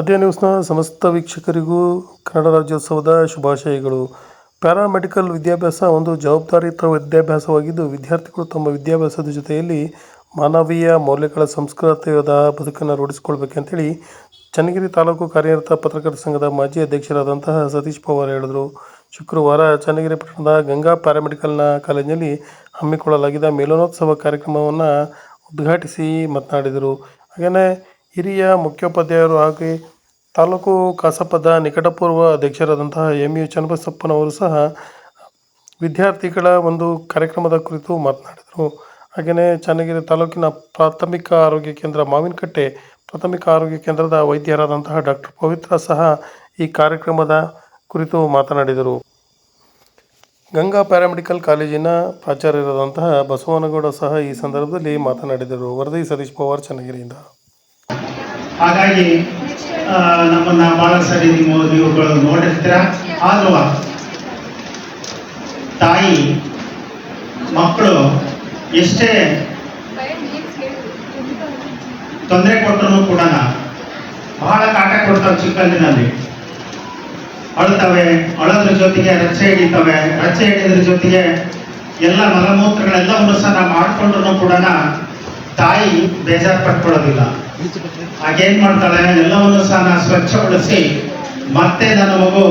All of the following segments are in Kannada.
ಆದ್ಯ ನ್ಯೂಸ್ನ ಸಮಸ್ತ ವೀಕ್ಷಕರಿಗೂ ಕನ್ನಡ ರಾಜ್ಯೋತ್ಸವದ ಶುಭಾಶಯಗಳು. ಪ್ಯಾರಾಮೆಡಿಕಲ್ ವಿದ್ಯಾಭ್ಯಾಸ ಒಂದು ಜವಾಬ್ದಾರಿಯುತ ವಿದ್ಯಾಭ್ಯಾಸವಾಗಿದ್ದು, ವಿದ್ಯಾರ್ಥಿಗಳು ತಮ್ಮ ವಿದ್ಯಾಭ್ಯಾಸದ ಜೊತೆಯಲ್ಲಿ ಮಾನವೀಯ ಮೌಲ್ಯಗಳ ಸಂಸ್ಕೃತಿಯಾದ ಬದುಕನ್ನು ರೂಢಿಸಿಕೊಳ್ಬೇಕಂತೇಳಿ ಚನ್ನಗಿರಿ ತಾಲೂಕು ಕಾರ್ಯರತ ಪತ್ರಕರ್ತರ ಸಂಘದ ಮಾಜಿ ಅಧ್ಯಕ್ಷರಾದಂತಹ ಸತೀಶ್ ಪವಾರ್ ಹೇಳಿದರು. ಶುಕ್ರವಾರ ಚನ್ನಗಿರಿ ಪಟ್ಟಣದ ಗಂಗಾ ಪ್ಯಾರಾಮೆಡಿಕಲ್ನ ಕಾಲೇಜಿನಲ್ಲಿ ಹಮ್ಮಿಕೊಳ್ಳಲಾಗಿದ್ದ ಮೇಲನೋತ್ಸವ ಕಾರ್ಯಕ್ರಮವನ್ನು ಉದ್ಘಾಟಿಸಿ ಮಾತನಾಡಿದರು. ಹಾಗೆಯೇ ಹಿರಿಯ ಮುಖ್ಯೋಪಾಧ್ಯಾಯರು ಹಾಗೆ ತಾಲೂಕು ಕಸಾಪದ ನಿಕಟಪೂರ್ವ ಅಧ್ಯಕ್ಷರಾದಂತಹ ಎಂ ಯು ಚನ್ನಬಸಪ್ಪನವರು ಸಹ ವಿದ್ಯಾರ್ಥಿಗಳ ಒಂದು ಕಾರ್ಯಕ್ರಮದ ಕುರಿತು ಮಾತನಾಡಿದರು. ಹಾಗೆಯೇ ಚನ್ನಗಿರಿ ತಾಲೂಕಿನ ಪ್ರಾಥಮಿಕ ಆರೋಗ್ಯ ಕೇಂದ್ರ ಮಾವಿನಕಟ್ಟೆ ಪ್ರಾಥಮಿಕ ಆರೋಗ್ಯ ಕೇಂದ್ರದ ವೈದ್ಯರಾದಂತಹ ಡಾಕ್ಟರ್ ಪವಿತ್ರ ಸಹ ಈ ಕಾರ್ಯಕ್ರಮದ ಕುರಿತು ಮಾತನಾಡಿದರು. ಗಂಗಾ ಪ್ಯಾರಾಮೆಡಿಕಲ್ ಕಾಲೇಜಿನ ಪ್ರಾಚಾರ್ಯರಾದಂತಹ ಬಸವನಗೌಡ ಸಹ ಈ ಸಂದರ್ಭದಲ್ಲಿ ಮಾತನಾಡಿದರು. ವರದಿ ಸತೀಶ್ ಪವಾರ್, ಚನ್ನಗಿರಿಯಿಂದ. ಹಾಗಾಗಿ ನಮ್ಮನ್ನ ಬಹಳ ಸರಿ ನೀವು ನೀವುಗಳು ನೋಡಿರ್ತೀರ? ಆದ್ರೂ, ತಾಯಿ, ಮಕ್ಕಳು ಎಷ್ಟೇ ತೊಂದರೆ ಕೊಟ್ಟರು ಕೂಡ ಬಹಳ ಕಾಟ ಕೊಡ್ತಾವೆ ಚಿಕ್ಕಂದಿನಲ್ಲಿ. ಅಳ್ತವೆ ಅಳೋದ್ರ ಜೊತೆಗೆ ರಚ್ಚೆ ಹಿಡಿತವೆ. ರಚ್ಚೆ ಹಿಡಿದ್ರ ಜೊತೆಗೆ ಎಲ್ಲ ಮಲಮೂತ್ರಗಳೆಲ್ಲವನ್ನು ಸಹ ನಾವು ಮಾಡ್ಕೊಂಡ್ರು ಕೂಡ ತಾಯಿ ಬೇಜಾರು ಪಟ್ಕೊಳ್ಳೋದಿಲ್ಲ. ಹಾಗೇನ್ ಮಾಡ್ತಾಳೆ? ಎಲ್ಲವನ್ನು ಸಹ ನಾ ಸ್ವಚ್ಛಗೊಳಿಸಿ ಮತ್ತೆ ನನ್ನ ಮಗು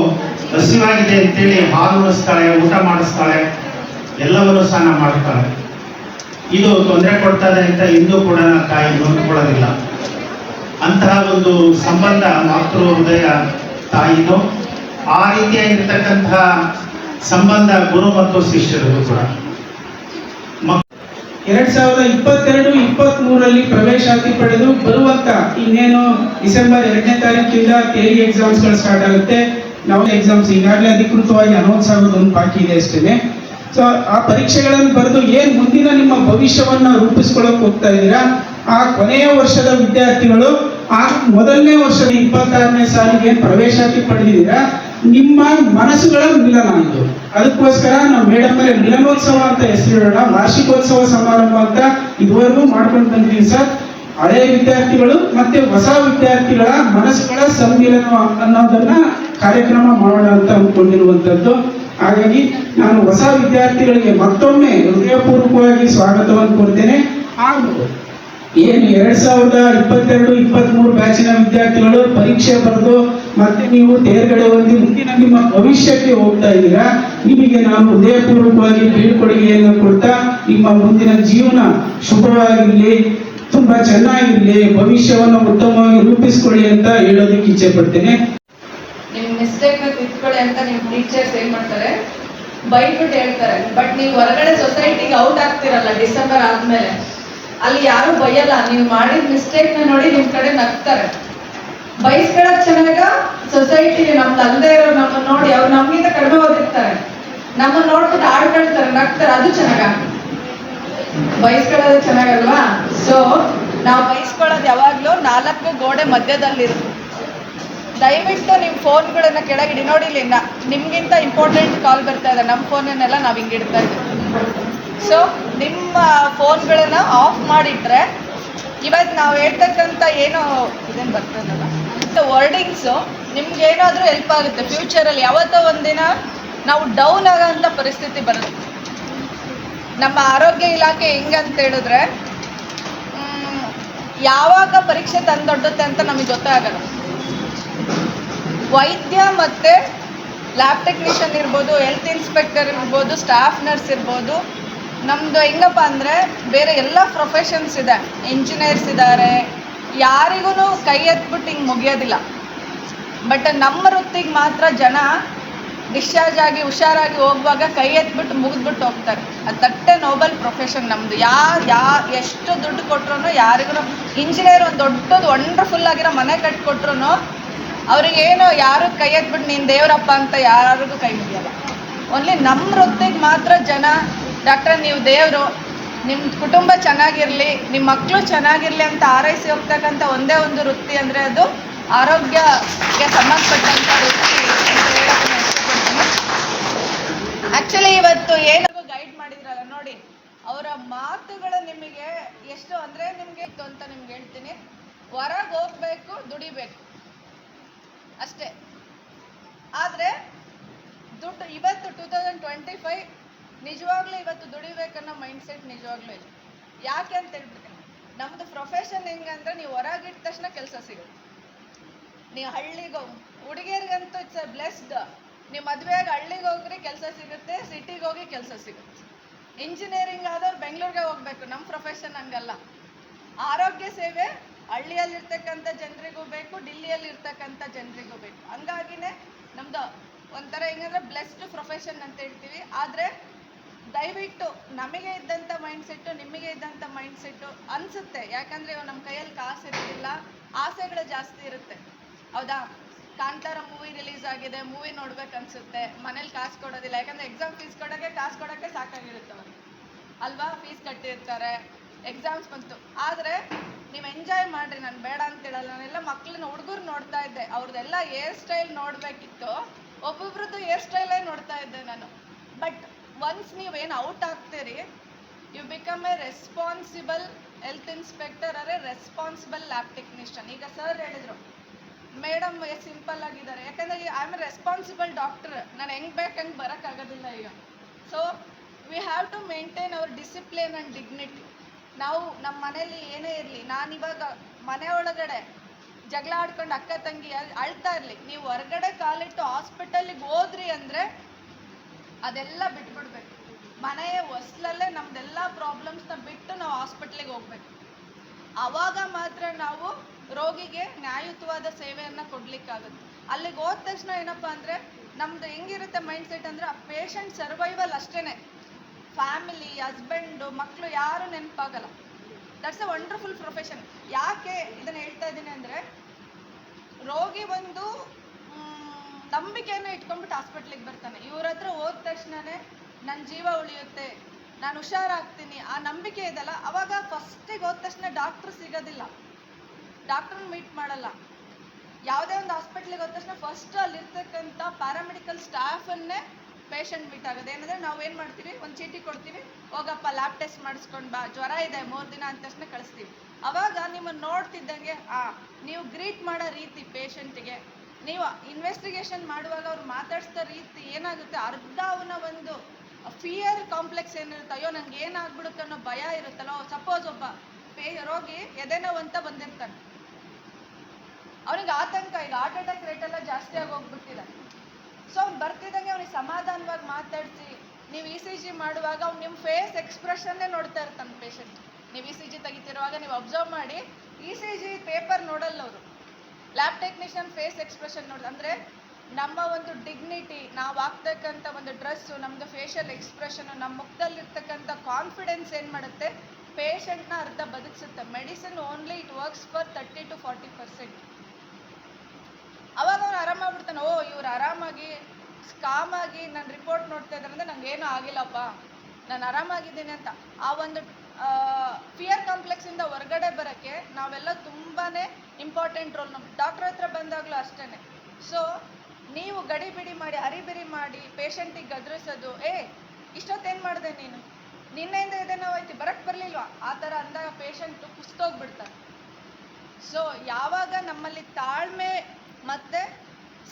ಹಸಿವಾಗಿದೆ ಅಂತೇಳಿ ಹಾಲು ಉಣಿಸ್ತಾಳೆ ಊಟ ಮಾಡಿಸ್ತಾಳೆ, ಎಲ್ಲವನ್ನು ಸಹ ಮಾಡ್ತಾಳೆ. ಇದು ತೊಂದರೆ ಕೊಡ್ತದೆ ಅಂತ ಇಂದು ಕೂಡ ನನ್ನ ತಾಯಿ ನೋಡ್ಕೊಳ್ಳೋದಿಲ್ಲ. ಅಂತಹ ಒಂದು ಸಂಬಂಧ ಮಾತೃ ಹೃದಯ ತಾಯಿನೂ ಆ ರೀತಿಯಾಗಿರ್ತಕ್ಕಂತಹ ಸಂಬಂಧ ಗುರು ಮತ್ತು ಶಿಷ್ಯರಿಗೂ ಕೂಡ. ಎರಡ್ ಸಾವಿರದ ಇಪ್ಪತ್ತೆರಡು ಇಪ್ಪತ್ತ್ ಮೂರರಲ್ಲಿ ಪ್ರವೇಶಾತಿ ಪಡೆದು ಬರುವಂತ ಇನ್ನೇನು ಡಿಸೆಂಬರ್ ಎರಡನೇ ತಾರೀಕಿಂದ ಥಿಯರಿ ಎಕ್ಸಾಮ್ಸ್ಗಳು ಸ್ಟಾರ್ಟ್ ಆಗುತ್ತೆ. ನಾವು ಎಕ್ಸಾಮ್ಸ್ ಈಗಾಗಲೇ ಅಧಿಕೃತವಾಗಿ ಅನೌನ್ಸ್ ಆಗೋದು ಒಂದು ಬಾಕಿ ಇದೆ ಅಷ್ಟೇ ಸೊ ಆ ಪರೀಕ್ಷೆಗಳನ್ನು ಬರೆದು ಏನು ಮುಂದಿನ ನಿಮ್ಮ ಭವಿಷ್ಯವನ್ನ ರೂಪಿಸ್ಕೊಳ್ಳೋಕೆ ಹೋಗ್ತಾ ಇದ್ದೀರಾ? ಆ ಕೊನೆಯ ವರ್ಷದ ವಿದ್ಯಾರ್ಥಿಗಳು, ಆ ಮೊದಲನೇ ವರ್ಷದ ಇಪ್ಪತ್ತಾರನೇ ಸಾಲಿಗೆ ಪ್ರವೇಶಾತಿ ಪಡೆದಿದ್ದೀರಾ? ನಿಮ್ಮ ಮನಸ್ಸುಗಳ ಮಿಲನ ಇದು ಅದಕ್ಕೋಸ್ಕರ ನಾವು ಮೇಡಮ್ ಅವರೇ ಮಿಲನೋತ್ಸವ ಅಂತ ಹೆಸರಿಡೋಣ ವಾರ್ಷಿಕೋತ್ಸವ ಸಮಾರಂಭ ಅಂತ ಇದುವರೆಗೂ ಮಾಡ್ಕೊಂಡು ಸರ್. ಹಳೆ ವಿದ್ಯಾರ್ಥಿಗಳು ಮತ್ತೆ ಹೊಸ ವಿದ್ಯಾರ್ಥಿಗಳ ಮನಸ್ಸುಗಳ ಸಮ್ಮಿಲನ ಅನ್ನೋದನ್ನ ಕಾರ್ಯಕ್ರಮ ಮಾಡೋಣ ಅಂತ ಅಂದ್ಕೊಂಡಿರುವಂತದ್ದು. ಹಾಗಾಗಿ ನಾನು ಹೊಸ ವಿದ್ಯಾರ್ಥಿಗಳಿಗೆ ಮತ್ತೊಮ್ಮೆ ಹೃದಯಪೂರ್ವಕವಾಗಿ ಸ್ವಾಗತವನ್ನು ಕೊಡ್ತೇನೆ. ಹಾಗೂ ಏನು ಎರಡ್ ಸಾವಿರದ ಇಪ್ಪತ್ತೆರಡು ಇಪ್ಪತ್ತ್ ಮೂರು ಬ್ಯಾಚಿನ ವಿದ್ಯಾರ್ಥಿಗಳು ಪರೀಕ್ಷೆ ಬರೆದು ಮತ್ತೆ ನೀವು ತೇರ್ಗಡೆ ಹೊಂದಿ ಮುಂದಿನ ನಿಮ್ಮ ಭವಿಷ್ಯಕ್ಕೆ ಹೋಗ್ತಾ ಇದ್ದೀರಾ? ನಿಮಗೆ ನಾನು ಹೃದಯಪೂರ್ವಕವಾಗಿ ಬೀಳ್ಕೊಡುಗೆಯನ್ನು ಕೊಡ್ತಾ, ನಿಮ್ಮ ಮುಂದಿನ ಜೀವನ ಶುಭವಾಗಿರಲಿ, ತುಂಬಾ ಚೆನ್ನಾಗಿರಲಿ, ಭವಿಷ್ಯವನ್ನು ಉತ್ತಮವಾಗಿ ರೂಪಿಸ್ಕೊಳ್ಳಿ ಅಂತ ಹೇಳೋದಕ್ಕೆ ಇಚ್ಛೆ ಪಡ್ತೇನೆ. ನಿಮ್ ಮಿಸ್ಟೇಕ್ ಅಂತ ನಿಮ್ ಟೀಚರ್ಸ್ ಏನ್ ಮಾಡ್ತಾರೆ? ಹೇಳ್ತಾರೆ. ಬಟ್ ನೀವು ಹೊರಗಡೆ ಸೊಸೈಟಿಗೆ ಔಟ್ ಆಗ್ತಿರಲ್ಲ ಡಿಸೆಂಬರ್ ಆದ್ಮೇಲೆ. ಅಲ್ಲಿ ಯಾರು ಬೈಯಲ್ಲ. ನೀವು ಮಾಡಿದ ಮಿಸ್ಟೇಕ್ನ ನೋಡಿ ನಿಮ್ ಕಡೆ ನಗ್ತಾರೆ. ಬೈಸ್ಕೊಳಕ್ ಚೆನ್ನಾಗ ಸೊಸೈಟಿ ನಮ್ದು ಅಲ್ಲದೆ ಇರೋ ನಮ್ಮನ್ನ ನೋಡಿ ಅವ್ರು ನಮ್ಗಿಂತ ಕಡಿಮೆ ಓದಿರ್ತಾರೆ. ನಮ್ಮನ್ನ ನೋಡ್ಬಿಟ್ಟು ಆಡ್ಕೊಳ್ತಾರೆ, ನಗ್ತಾರೆ, ಅದು ಚೆನ್ನಾಗ. ಬೈಸ್ಕೊಳ್ಳೋದು ಚೆನ್ನಾಗಲ್ವಾ? ಸೊ ನಾವು ಬೈಸ್ಕೊಳ್ಳೋದು ಯಾವಾಗ್ಲೂ ನಾಲ್ಕು ಗೋಡೆ ಮಧ್ಯದಲ್ಲಿರುತ್ತೆ. ದಯವಿಟ್ಟು ನಿಮ್ಮ ಫೋನ್ಗಳನ್ನ ಕೆಳಗಿಡಿ. ನೋಡಿ ಇಲ್ಲಿ ನಿಮ್ಗಿಂತ ಇಂಪಾರ್ಟೆಂಟ್ ಕಾಲ್ ಬರ್ತಾ ಇದೆ. ನಮ್ಮ ಫೋನನ್ನೆಲ್ಲ ನಾವು ಹಿಂಗೆ ಇಡ್ತಾ ಇದ್ದೀವಿ. ಸೊ ನಿಮ್ಮ ಫೋನ್ಗಳನ್ನು ಆಫ್ ಮಾಡಿಟ್ರೆ ಇವತ್ತು ನಾವು ಹೇಳ್ತಕ್ಕಂಥ ಏನೋ ಇದೇನು ಬರ್ತದಲ್ಲ? ವರ್ಡಿಂಗ್ಸು ನಿಮ್ಗೆ ಏನಾದರೂ ಹೆಲ್ಪ್ ಆಗುತ್ತೆ? ಫ್ಯೂಚರಲ್ಲಿ ಯಾವತ್ತೋ ಒಂದಿನ ನಾವು ಡೌನ್ ಆಗೋಂಥ ಪರಿಸ್ಥಿತಿ ಬರುತ್ತೆ. ನಮ್ಮ ಆರೋಗ್ಯ ಇಲಾಖೆ ಹೆಂಗಂತ ಹೇಳಿದ್ರೆ ಯಾವಾಗ ಪರೀಕ್ಷೆ ತಂದೊಡ್ಡುತ್ತೆ ಅಂತ ನಮಗೆ ಗೊತ್ತಾಗಲ್ಲ. ವೈದ್ಯ ಮತ್ತು ಲ್ಯಾಬ್ ಟೆಕ್ನಿಷಿಯನ್ ಇರ್ಬೋದು ಹೆಲ್ತ್ ಇನ್ಸ್ಪೆಕ್ಟರ್ ಇರ್ಬೋದು ಸ್ಟಾಫ್ ನರ್ಸ್ ಇರ್ಬೋದು ನಮ್ಮದು ಹೆಂಗಪ್ಪ ಅಂದರೆ ಬೇರೆ ಎಲ್ಲ ಪ್ರೊಫೆಷನ್ಸ್ ಇದೆ. ಇಂಜಿನಿಯರ್ಸ್ ಇದ್ದಾರೆ ಯಾರಿಗೂ ಕೈ ಎತ್ಬಿಟ್ಟು ಹಿಂಗೆ ಮುಗಿಯೋದಿಲ್ಲ. ಬಟ್ ನಮ್ಮ ವೃತ್ತಿಗೆ ಮಾತ್ರ ಜನ ಡಿಸ್ಚಾರ್ಜ್ ಆಗಿ ಹುಷಾರಾಗಿ ಹೋಗುವಾಗ ಕೈ ಎತ್ಬಿಟ್ಟು ಮುಗಿದ್ಬಿಟ್ಟು ಹೋಗ್ತಾರೆ. ಅದು ತಟ್ಟೆ ನೋಬಲ್ ಪ್ರೊಫೆಷನ್ ನಮ್ಮದು ಯಾ ಯಾ, ಎಷ್ಟು ದುಡ್ಡು ಕೊಟ್ರು ಯಾರಿಗೂ ಇಂಜಿನಿಯರ್ ಒಂದು ದೊಡ್ಡದು ವಂಡರ್ಫುಲ್ ಆಗಿರೋ ಮನೆ ಕಟ್ಕೊಟ್ರು ಅವ್ರಿಗೇನು ಯಾರು ಕೈ ಎತ್ಬಿಟ್ಟು ನೀನು ದೇವರಪ್ಪ ಅಂತ ಯಾರಿಗೂ ಕೈ ಮುಗಿಯಲ್ಲ. ಓನ್ಲಿ ನಮ್ಮ ವೃತ್ತಿಗೆ ಮಾತ್ರ ಜನ ಡಾಕ್ಟರ್, ನೀವು ದೇವರು ನಿಮ್ಮ ಕುಟುಂಬ ಚೆನ್ನಾಗಿರಲಿ ನಿಮ್ಮ ಮಕ್ಕಳು ಚೆನ್ನಾಗಿರಲಿ ಅಂತ ಆರೈಸಿ ಹೋಗ್ತಕ್ಕಂಥ ಒಂದೇ ಒಂದು ವೃತ್ತಿ ಅಂದರೆ ಅದು ಆರೋಗ್ಯಕ್ಕೆ ಸಂಬಂಧಪಟ್ಟಂಥ ವೃತ್ತಿ ಆ್ಯಕ್ಚುಲಿ ಇವತ್ತು ಏನಾದ್ರು ಗೈಡ್ ಮಾಡಿದ್ರಲ್ಲ, ನೋಡಿ, ಅವರ ಮಾತುಗಳು ನಿಮಗೆ ಎಷ್ಟು ಅಂದರೆ ನಿಮಗೆ ಅಂತ ನಿಮ್ಗೆ ಹೇಳ್ತೀನಿ. ಹೊರಗೆ ಹೋಗ್ಬೇಕು, ದುಡಿಬೇಕು. ಅಷ್ಟೇ. ಆದರೆ ದುಡ್ಡು, ಇವತ್ತು ಟೂ ತೌಸಂಡ್ ಟ್ವೆಂಟಿ ಫೈವ್ ನಿಜವಾಗ್ಲೂ ಇವತ್ತು ದುಡಿಬೇಕನ್ನೋ ಮೈಂಡ್ ಸೆಟ್ ನಿಜವಾಗ್ಲೂ ಇಲ್ಲ ಯಾಕೆ ಅಂತ ಹೇಳ್ಬಿಡ್ತೀನಿ. ನಮ್ಮದು ಪ್ರೊಫೆಷನ್ ಹೆಂಗಂದ್ರೆ ನೀವು ಹೊರಗಿಟ್ಟ ತಕ್ಷಣ ಕೆಲಸ ಸಿಗುತ್ತೆ. ನೀವು ಹಳ್ಳಿಗೆ ಹುಡುಗಿಯರಿಗಂತೂ ಇಟ್ಸ್ ಬ್ಲೆಸ್ಡ್ ನೀವು ಮದುವೆಯಾಗಿ ಹಳ್ಳಿಗೆ ಹೋಗ್ರಿ, ಕೆಲಸ ಸಿಗುತ್ತೆ ಸಿಟಿಗೆ ಹೋಗಿ ಕೆಲಸ ಸಿಗುತ್ತೆ. ಇಂಜಿನಿಯರಿಂಗ್ ಆದವ್ರು ಬೆಂಗಳೂರಿಗೆ ಹೋಗ್ಬೇಕು ನಮ್ಮ ಪ್ರೊಫೆಷನ್ ಹಂಗಲ್ಲ. ಆರೋಗ್ಯ ಸೇವೆ, ಹಳ್ಳಿಯಲ್ಲಿರ್ತಕ್ಕಂಥ ಜನರಿಗೂ ಬೇಕು ಡಿಲ್ಲಿಯಲ್ಲಿ ಇರ್ತಕ್ಕಂಥ ಜನರಿಗೂ ಬೇಕು. ಹಂಗಾಗಿನೇ ನಮ್ದು ಒಂಥರ ಹೆಂಗಂದ್ರೆ ಬ್ಲೆಸ್ಡ್ ಪ್ರೊಫೆಷನ್ ಅಂತ ಹೇಳ್ತೀವಿ. ಆದರೆ ದಯವಿಟ್ಟು ನಮಗೆ ಇದ್ದಂಥ ಮೈಂಡ್ ಸೆಟ್ಟು ನಿಮಗೆ ಇದ್ದಂಥ ಮೈಂಡ್ ಸೆಟ್ಟು ಅನಿಸುತ್ತೆ. ಯಾಕಂದರೆ ನಮ್ಮ ಕೈಯಲ್ಲಿ ಕಾಸು ಇರೋದಿಲ್ಲ ಆಸೆಗಳು ಜಾಸ್ತಿ ಇರುತ್ತೆ. ಹೌದಾ? ಕಾಂತಾರ ಮೂವಿ ರಿಲೀಸ್ ಆಗಿದೆ ಮೂವಿ ನೋಡ್ಬೇಕು ಅನ್ಸುತ್ತೆ. ಮನೇಲಿ ಕಾಸು ಕೊಡೋದಿಲ್ಲ. ಯಾಕಂದರೆ ಎಕ್ಸಾಮ್ ಫೀಸ್ ಕೊಡೋಕ್ಕೆ ಕಾಸು ಕೊಡೋಕ್ಕೆ ಸಾಕಾಗಿರುತ್ತೆ ಅವ್ರಿಗೆ. ಅಲ್ವಾ? ಫೀಸ್ ಕಟ್ಟಿರ್ತಾರೆ. ಎಕ್ಸಾಮ್ಸ್ ಬಂತು. ಆದರೆ ನೀವು ಎಂಜಾಯ್ ಮಾಡಿರಿ, ನಾನು ಬೇಡ ಅಂತ ಹೇಳಲ್ಲ. ನಾನೆಲ್ಲ ಮಕ್ಕಳನ್ನ ಹುಡುಗರು ನೋಡ್ತಾ ಇದ್ದೆ. ಅವ್ರದ್ದೆಲ್ಲ ಹೇರ್ ಸ್ಟೈಲ್ ನೋಡಬೇಕಿತ್ತು. ಒಬ್ಬೊಬ್ರದ್ದು ಹೇರ್ ಸ್ಟೈಲೇ ನೋಡ್ತಾ ಇದ್ದೆ ನಾನು. ಬಟ್ ಒನ್ಸ್ ನೀವೇನು out ಆಗ್ತೀರಿ you become a responsible health inspector are responsible lab technician ಈಗ ಸರ್ ಹೇಳಿದ್ರು ಮೇಡಮ್ ಎ ಸಿಂಪಲ್ ಆಗಿದ್ದಾರೆ. ಯಾಕಂದರೆ ಐ ಆಮ್ ರೆಸ್ಪಾನ್ಸಿಬಲ್ ಡಾಕ್ಟರ್ ನಾನು ಹೆಂಗೆ ಬೇಕು ಹಂಗೆ ಬರೋಕ್ಕಾಗೋದಿಲ್ಲ ಈಗ. So we have to maintain our discipline and dignity ನಾವು ನಮ್ಮ ಮನೇಲಿ ಏನೇ ಇರಲಿ ಇವಾಗ ಮನೆ ಒಳಗಡೆ ಜಗಳ ಆಡ್ಕೊಂಡು ಅಕ್ಕ ತಂಗಿ ಅಳ್- ಅಳ್ತಾ ಇರಲಿ, ನೀವು ಹೊರಗಡೆ ಕಾಲಿಟ್ಟು ಹಾಸ್ಪಿಟಲಿಗೆ ಹೋದ್ರಿ ಅಂದರೆ ಅದೆಲ್ಲ ಬಿಟ್ಬಿಡ್ಬೇಕು. ಮನೆಯ ಹೊಸ್ಲಲ್ಲೇ ನಮ್ದೆಲ್ಲ ಪ್ರಾಬ್ಲಮ್ಸ್ನ ಬಿಟ್ಟು ನಾವು ಹಾಸ್ಪಿಟ್ಲಿಗೆ ಹೋಗ್ಬೇಕು. ಆವಾಗ ಮಾತ್ರ ನಾವು ರೋಗಿಗೆ ನ್ಯಾಯಯುತವಾದ ಸೇವೆಯನ್ನು ಕೊಡ್ಲಿಕ್ಕಾಗುತ್ತೆ. ಅಲ್ಲಿಗೆ ಹೋದ ತಕ್ಷಣ ಏನಪ್ಪ ಅಂದರೆ, ನಮ್ದು ಹೆಂಗಿರುತ್ತೆ ಮೈಂಡ್ ಸೆಟ್ ಅಂದರೆ ಆ ಪೇಷಂಟ್ ಸರ್ವೈವಲ್ ಅಷ್ಟೇ ಫ್ಯಾಮಿಲಿ ಹಸ್ಬೆಂಡು ಮಕ್ಕಳು ಯಾರು ನೆನಪಾಗಲ್ಲ. ದಟ್ಸ್ ಅ ವಂಡರ್ಫುಲ್ ಪ್ರೊಫೆಷನ್ ಯಾಕೆ ಇದನ್ನು ಹೇಳ್ತಾ ಇದ್ದೀನಿ ಅಂದರೆ, ರೋಗಿ ಒಂದು ನಂಬಿಕೆಯನ್ನು ಇಟ್ಕೊಂಡ್ಬಿಟ್ಟು ಹಾಸ್ಪಿಟ್ಲಿಗೆ ಬರ್ತಾನೆ. ಇವ್ರ ಹತ್ರ ಹೋದ ತಕ್ಷಣನೇ ನನ್ನ ಜೀವ ಉಳಿಯುತ್ತೆ, ನಾನು ಹುಷಾರಾಗ್ತೀನಿ, ಆ ನಂಬಿಕೆ ಇದೆಲ್ಲ ಅವಾಗ ಫಸ್ಟಿಗೆ ಹೋದ ತಕ್ಷಣ ಡಾಕ್ಟರ್ ಸಿಗೋದಿಲ್ಲ. ಡಾಕ್ಟ್ರನ್ನ ಮೀಟ್ ಮಾಡಲ್ಲ. ಯಾವುದೇ ಒಂದು ಹಾಸ್ಪಿಟ್ಲಿಗೆ ಹೋದ ತಕ್ಷಣ ಫಸ್ಟ್ ಅಲ್ಲಿರ್ತಕ್ಕಂಥ ಪ್ಯಾರಾಮೆಡಿಕಲ್ ಸ್ಟಾಫನ್ನೇ ಪೇಷಂಟ್ ಮೀಟ್ ಆಗೋದು. ಏನಂದರೆ ನಾವು ಏನು ಮಾಡ್ತೀವಿ? ಒಂದು ಚೀಟಿ ಕೊಡ್ತೀವಿ. ಹೋಗಪ್ಪ ಲ್ಯಾಬ್ ಟೆಸ್ಟ್ ಮಾಡಿಸ್ಕೊಂಡು ಬಾ, ಜ್ವರ ಇದೆ, ಮೂರು ದಿನ ಅಂದ ತಕ್ಷಣ ಕಳಿಸ್ತೀವಿ. ಅವಾಗ ನಿಮ್ಮನ್ನು ನೋಡ್ತಿದ್ದಂಗೆ, ಆ, ನೀವು ಗ್ರೀಟ್ ಮಾಡೋ ರೀತಿ ಪೇಷಂಟಿಗೆ ನೀವು ಇನ್ವೆಸ್ಟಿಗೇಷನ್ ಮಾಡುವಾಗ ಅವ್ರು ಮಾತಾಡಿಸ್ತಾ ರೀತಿ ಏನಾಗುತ್ತೆ? ಅರ್ಧ ಅವನ ಒಂದು ಫಿಯರ್ ಕಾಂಪ್ಲೆಕ್ಸ್ ಏನಿರುತ್ತೆ, ಅಯ್ಯೋ, ನಂಗೆ ಏನಾಗ್ಬಿಡುತ್ತೆ ಅನ್ನೋ ಭಯ ಇರುತ್ತಲ್ಲ ಸಪೋಸ್ ಒಬ್ಬ ಪೇ ರೋಗಿ ಎದೆನೋವು ಅಂತ ಬಂದಿರ್ತಾನೆ. ಅವನಿಗೆ ಆತಂಕ, ಈಗ ಹಾರ್ಟ್ ಅಟ್ಯಾಕ್ ರೇಟ್ ಎಲ್ಲ ಜಾಸ್ತಿ ಆಗಿ ಸೊ ಅವ್ನು ಬರ್ತಿದ್ದಂಗೆ ಅವ್ನಿಗೆ ಸಮಾಧಾನವಾಗಿ ಮಾತಾಡಿಸಿ, ನೀವು ಇ ಸಿ ಜಿ ಮಾಡುವಾಗ ಅವ್ನು ನಿಮ್ಮ ಫೇಸ್ ಎಕ್ಸ್ಪ್ರೆಷನ್ನೇ ನೋಡ್ತಾ ಇರ್ತಾನೆ ಪೇಷಂಟ್ ನೀವು ಇ ಸಿ ಜಿ ತೆಗಿತಿರುವಾಗ ನೀವು ಅಬ್ಸರ್ವ್ ಮಾಡಿ ಇ ಸಿ ಜಿ ಪೇಪರ್ ನೋಡಲ್ಲ ಅವರು. ಲ್ಯಾಬ್ ಟೆಕ್ನಿಷಿಯನ್ ಫೇಸ್ ಎಕ್ಸ್ಪ್ರೆಷನ್ ನೋಡಿ ಅಂದರೆ ನಮ್ಮ ಒಂದು ಡಿಗ್ನಿಟಿ ನಾವು ಹಾಕ್ತಕ್ಕಂಥ ಒಂದು ಡ್ರೆಸ್ಸು ನಮ್ಮದು ಫೇಶಿಯಲ್ ಎಕ್ಸ್ಪ್ರೆಷನು ನಮ್ಮ ಮುಖದಲ್ಲಿರ್ತಕ್ಕಂಥ ಕಾನ್ಫಿಡೆನ್ಸ್ ಏನು ಮಾಡುತ್ತೆ? ಪೇಷಂಟ್ನ ಅರ್ಧ ಬದುಕಿಸುತ್ತೆ. Medicine only it works for thirty to forty percent ಅವಾಗ ಅವ್ನು ಆರಾಮಾಗ್ಬಿಡ್ತಾನೆ ಓ, ಇವ್ರು ಆರಾಮಾಗಿ ಕಾಮಾಗಿ ನನ್ನ ರಿಪೋರ್ಟ್ ನೋಡ್ತಾ ಇದ್ದಾರೆ ಅಂದರೆ ಏನೂ ಆಗಿಲ್ಲಪ್ಪ. ನಾನು ಆರಾಮಾಗಿದ್ದೀನಿ ಅಂತ. ಆ ಒಂದು ಕಾಂಪ್ಲೆಕ್ಸಿಂದ ಹೊರಗಡೆ ಬರೋಕ್ಕೆ ನಾವೆಲ್ಲ ತುಂಬಾ ಇಂಪಾರ್ಟೆಂಟ್ ರೋಲ್ ನಮ್ಮ ಡಾಕ್ಟ್ರ್ ಹತ್ರ ಬಂದಾಗಲೂ ಅಷ್ಟೇ ಸೊ ನೀವು ಗಡಿಬಿಡಿ ಮಾಡಿ ಹರಿಬಿರಿ ಮಾಡಿ ಪೇಷಂಟಿಗೆ ಗದರಿಸೋದು, ಏ, ಇಷ್ಟೊತ್ತೇನು ಮಾಡಿದೆ ನೀನು? ನಿನ್ನೆಯಿಂದ ಇದೆ ನೋವಾಯ್ತು ಬರಕ್ಕೆ ಬರಲಿಲ್ವಾ? ಆ ಥರ ಅಂದಾಗ ಪೇಷಂಟು ಕುಸ್ತೋಗ್ಬಿಡ್ತಾರೆ. ಸೊ ಯಾವಾಗ ನಮ್ಮಲ್ಲಿ ತಾಳ್ಮೆ ಮತ್ತು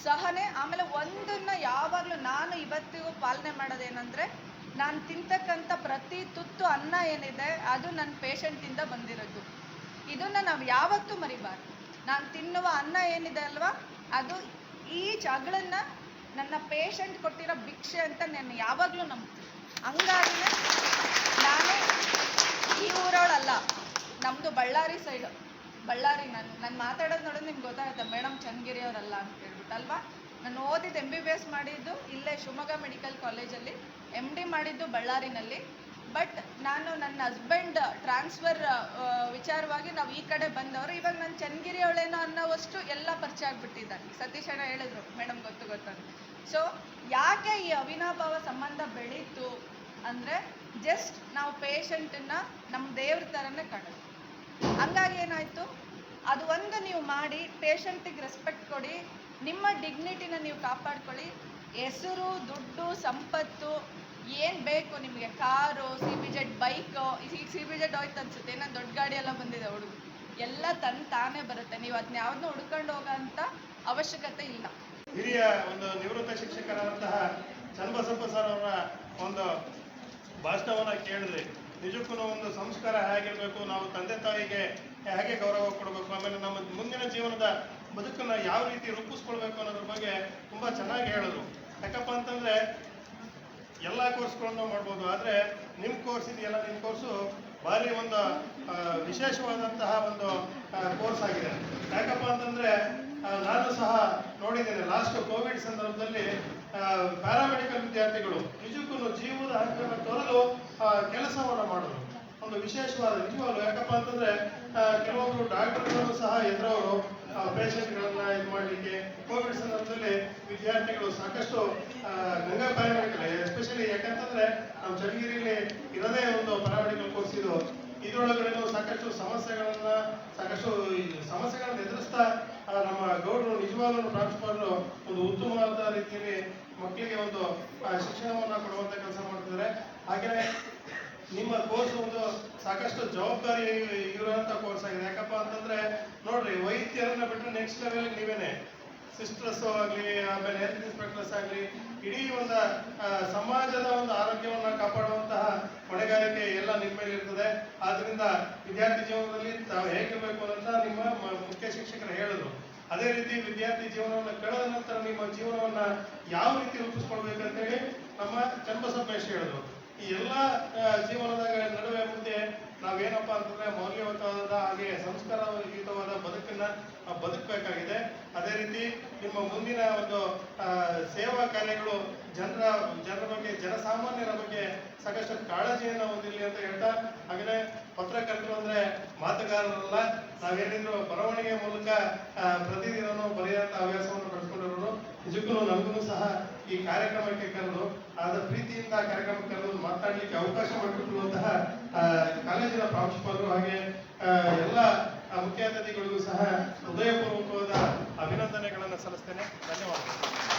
ಸಹನೆ, ಆಮೇಲೆ ಒಂದನ್ನು ಯಾವಾಗಲೂ ನಾನು ಇವತ್ತಿಗೂ ಪಾಲನೆ ಮಾಡೋದೇನೆಂದರೆ ನಾನು ತಿಂತಕ್ಕಂಥ ಪ್ರತಿ ತುತ್ತು ಅನ್ನ ಏನಿದೆ, ಅದು ನನ್ನ ಪೇಷಂಟಿಂದ ಬಂದಿರೋದು. ಇದನ್ನು ನಾವು ಯಾವತ್ತೂ ಮರಿಬಾರ್ದು. ನಾನು ತಿನ್ನುವ ಅನ್ನ ಏನಿದೆ ಅಲ್ವಾ, ಅದು ಈ ಜಗಳನ್ನ ನನ್ನ ಪೇಷಂಟ್ ಕೊಟ್ಟಿರೋ ಭಿಕ್ಷೆ ಅಂತ ನಾನು ಯಾವಾಗಲೂ ನಂಬ್ತೀನಿ. ಹಂಗಾಗಿ ನಾನು ಈ ಊರವಳಲ್ಲ ನಮ್ಮದು ಬಳ್ಳಾರಿ ಸೈಡು ಬಳ್ಳಾರಿ ನಾನು ನಾನು ಮಾತಾಡೋದು ನೋಡೋದು ನಿಮ್ಗೆ ಗೊತ್ತಾಗುತ್ತೆ ಮೇಡಮ್ ಚನ್ನಗಿರಿ ಅವರಲ್ಲ ಅಂತ ಹೇಳ್ಬಿಟ್ಟು ಅಲ್ವಾ? ನಾನು ಓದಿದ್ದು ಎಂ ಬಿ ಬಿ ಎಸ್ ಮಾಡಿದ್ದು ಇಲ್ಲೇ ಶಿವಮೊಗ್ಗ ಮೆಡಿಕಲ್ ಕಾಲೇಜಲ್ಲಿ ಎಂ ಡಿ ಮಾಡಿದ್ದು ಬಳ್ಳಾರಿನಲ್ಲಿ. ಬಟ್ ನಾನು ನನ್ನ ಹಸ್ಬೆಂಡ್ ಟ್ರಾನ್ಸ್ಫರ್ ವಿಚಾರವಾಗಿ ನಾವು ಈ ಕಡೆ ಬಂದವರು. ಇವಾಗ ನಾನು ಚನ್ನಗಿರಿ ಅವಳೇನೋ ಅನ್ನೋವಷ್ಟು ಎಲ್ಲ ಪರಿಚಯ ಆಗಿಬಿಟ್ಟಿದ್ದಾರೆ ಸತೀಶ್ ಅಣ್ಣ ಹೇಳಿದ್ರು ಮೇಡಮ್ ಗೊತ್ತು ಗೊತ್ತಂತ ಸೊ ಯಾಕೆ ಈ ಅವಿನಾಭಾವ ಸಂಬಂಧ ಬೆಳೀತು ಅಂದರೆ ಜಸ್ಟ್ ನಾವು ಪೇಷಂಟನ್ನು ನಮ್ಮ ದೇವ್ರ ಥರನೇ ಕಾಣೋದು. ಹಂಗಾಗಿ ಏನಾಯಿತು? ಅದು ಒಂದು ನೀವು ಮಾಡಿ ಪೇಷಂಟಿಗೆ ರೆಸ್ಪೆಕ್ಟ್ ಕೊಡಿ ನಿಮ್ಮ ಡಿಗ್ನಿಟಿನ ನೀವು ಕಾಪಾಡ್ಕೊಳ್ಳಿ. ಹೆಸರು, ದುಡ್ಡು, ಸಂಪತ್ತು, ಏನು ಬೇಕು ನಿಮಗೆ. Car C B Z bike ಈಗ ಸಿ ಬಿ ಜೆಡ್ ಹೋಯ್ತು ಅನ್ಸುತ್ತೆ. ಏನೋ ದೊಡ್ಡ ಗಾಡಿ ಎಲ್ಲ ಬಂದಿದೆ, ಹುಡುಗ. ಎಲ್ಲ ತನ್ ತಾನೇ ಬರುತ್ತೆ. ನೀವು ಅದನ್ನ ಯಾವ್ದನ್ನ ಹುಡ್ಕೊಂಡು ಹೋಗೋ ಅಂತ ಅವಶ್ಯಕತೆ ಇಲ್ಲ. ಹಿರಿಯ ಒಂದು ನಿವೃತ್ತ ಶಿಕ್ಷಕರಾದಂತಹ ಚನ್ನಬಸಪ್ಪ ಸರ್ ಅವರ ಒಂದು ಭಾಷಣವನ್ನು ಕೇಳಿದ್ರಿ. ನಿಜಕ್ಕೂ ಒಂದು ಸಂಸ್ಕಾರ ಹೇಗಿರಬೇಕು? ನಾವು ತಂದೆ ತಾಯಿಗೆ ಹೇಗೆ ಗೌರವ ಕೊಡಬೇಕು? ಆಮೇಲೆ ನಮ್ಮ ಮುಂದಿನ ಜೀವನದ ಬದುಕನ್ನು ಯಾವ ರೀತಿ ರೂಪಿಸ್ಕೊಳ್ಬೇಕು ಅನ್ನೋದ್ರ ಬಗ್ಗೆ ತುಂಬ ಚೆನ್ನಾಗಿ ಹೇಳಿದ್ರು. ಯಾಕಪ್ಪ ಅಂತಂದ್ರೆ ಎಲ್ಲ ಕೋರ್ಸ್ಗಳನ್ನು ಮಾಡ್ಬೋದು, ಆದರೆ ನಿಮ್ಮ ಕೋರ್ಸ್ ಇದೆಯಲ್ಲ ನಿಮ್ಮ ಕೋರ್ಸು ಭಾರಿ ಒಂದು ವಿಶೇಷವಾದಂತಹ ಒಂದು ಕೋರ್ಸ್ ಆಗಿದೆ. ಯಾಕಪ್ಪ ಅಂತಂದ್ರೆ ನಾನು ಸಹ ನೋಡಿದ್ದೇನೆ ಲಾಸ್ಟ್ ಕೋವಿಡ್ ಸಂದರ್ಭದಲ್ಲಿ ಪ್ಯಾರಾಮೆಡಿಕಲ್ ವಿದ್ಯಾರ್ಥಿಗಳು ನಿಜಕ್ಕೂ ಜೀವದ ಹಕ್ಕನ್ನು ತೊರೆದು ಕೆಲಸವನ್ನು ಮಾಡಿದ್ರು. ಒಂದು ವಿಶೇಷವಾದ, ನಿಜವಾಗ್ಲು ಯಾಕಪ್ಪ ಅಂತಂದ್ರೆ ಕೆಲವೊಬ್ಬರು ಡಾಕ್ಟರ್ಗಳು ಸಹ ಎದುರವರು ಪೇಷಂಟ್ಗಳನ್ನ ಇದು ಮಾಡಲಿಕ್ಕೆ ಕೋವಿಡ್ ಸಂದರ್ಭದಲ್ಲಿ ವಿದ್ಯಾರ್ಥಿಗಳು ಸಾಕಷ್ಟು ಗಂಗಾ ಪ್ಯಾರಾಮೆಡಿಕಲ್ ಎಸ್ಪೆಷಲಿ ಯಾಕಂತಂದ್ರೆ ನಾವು ಚನ್ನಗಿರಿಯಲ್ಲಿ ಇರೋದೇ ಒಂದು ಪ್ಯಾರಾಮೆಡಿಕಲ್ ಕೋರ್ಸ್ ಇದು. ಇದರೊಳಗಡೆ ಸಾಕಷ್ಟು ಸಮಸ್ಯೆಗಳನ್ನ ಸಾಕಷ್ಟು ಸಮಸ್ಯೆಗಳನ್ನ ಎದುರಿಸ್ತಾ ನಮ್ಮ ಗೌಡರು ನಿಜವಾಗ್ಲೂ ಪ್ರಾಂಶುಪಾಲರು ಒಂದು ಉತ್ತಮವಾದ ರೀತಿಯಲ್ಲಿ ಮಕ್ಕಳಿಗೆ ಒಂದು ಶಿಕ್ಷಣವನ್ನ ಕೊಡುವಂತ ಕೆಲಸ ಮಾಡ್ತಿದ್ದಾರೆ. ಹಾಗೆಯೇ ನಿಮ್ಮ ಕೋರ್ಸ್ ಒಂದು ಸಾಕಷ್ಟು ಜವಾಬ್ದಾರಿ ಇರುವಂತ ಕೋರ್ಸ್ ಆಗಿದೆ. ಯಾಕಪ್ಪ ಅಂತಂದ್ರೆ, ನೋಡ್ರಿ, ವೈದ್ಯರನ್ನ ಬಿಟ್ಟರೆ ನೆಕ್ಸ್ಟ್ ಲೆವೆಲ್ ನೀವೇನೆ. ಸಿಸ್ಟರ್ಸ್ ಆಗಲಿ, ಆಮೇಲೆ ಹೆಲ್ತ್ ಇನ್ಸ್ಪೆಕ್ಟರ್ಸ್ ಆಗಲಿ, ಇಡೀ ಒಂದು ಸಮಾಜದ ಒಂದು ಆರೋಗ್ಯವನ್ನ ಕಾಪಾಡುವಂತಹ ಹೊಣೆಗಾರಿಕೆ ಎಲ್ಲ ನಿಮ್ಮ ಮೇಲೆ ಇರ್ತದೆ. ಆದ್ರಿಂದ ವಿದ್ಯಾರ್ಥಿ ಜೀವನದಲ್ಲಿ ತಾವು ಹೇಗಿರಬೇಕು ಅಂತ ನಿಮ್ಮ ಮುಖ್ಯ ಶಿಕ್ಷಕರು ಹೇಳಿದ್ರು ಅದೇ ರೀತಿ ವಿದ್ಯಾರ್ಥಿ ಜೀವನವನ್ನು ಕಳೆದ ನಂತರ ನಿಮ್ಮ ಜೀವನವನ್ನ ಯಾವ ರೀತಿ ರೂಪಿಸ್ಕೊಳ್ಬೇಕಂತೇಳಿ ನಮ್ಮ ಚನ್ನಬಸವೇಶ್ ಹೇಳಿದ್ರು ಈ ಎಲ್ಲ ಜೀವನದ ನಡುವೆ ಮುಂದೆ ನಾವೇನಪ್ಪ ಅಂತಂದ್ರೆ ಮೌಲ್ಯಯುತವಾದ ಹಾಗೆ ಸಂಸ್ಕಾರಯುತವಾದ ಬದುಕನ್ನ ಬದುಕಬೇಕಾಗಿದೆ. ಅದೇ ರೀತಿ ನಿಮ್ಮ ಮುಂದಿನ ಒಂದು ಸೇವಾ ಕಾರ್ಯಗಳು ಜನರ ಜನರ ಬಗ್ಗೆ, ಜನಸಾಮಾನ್ಯರ ಬಗ್ಗೆ ಸಾಕಷ್ಟು ಕಾಳಜಿಯನ್ನು ಹೊಂದಿರಲಿ ಅಂತ ಹೇಳ್ತಾ ಹಾಗೆ ಪತ್ರಕರ್ತರು ಅಂದ್ರೆ ಮಾತುಗಾರರಲ್ಲ, ನಾವೇನಿದ್ರು ಬರವಣಿಗೆ ಮೂಲಕ ಪ್ರತಿದಿನವೂ ಬರೆಯುವಂತ ಹವ್ಯಾಸವನ್ನು ಕಟ್ಕೊಂಡಿರೋರು ನಿಜಕ್ಕೂ ನಮಗೂ ಸಹ ಈ ಕಾರ್ಯಕ್ರಮಕ್ಕೆ ಕರೆದು, ಆದ ಪ್ರೀತಿಯಿಂದ ಕಾರ್ಯಕ್ರಮಕ್ಕೆ ಕರೆದು ಮಾತಾಡ್ಲಿಕ್ಕೆ ಅವಕಾಶ ಮಾಡಿಕೊಟ್ಟಿರುವಂತಹ ಕಾಲೇಜಿನ ಪ್ರಾಂಶುಪಾಲರು ಹಾಗೆ ಎಲ್ಲ ಮುಖ್ಯ ಅತಿಥಿಗಳಿಗೂ ಸಹ ಹೃದಯಪೂರ್ವಕವಾದ ಅಭಿನಂದನೆಗಳನ್ನು ಸಲ್ಲಿಸ್ತೇನೆ. ಧನ್ಯವಾದ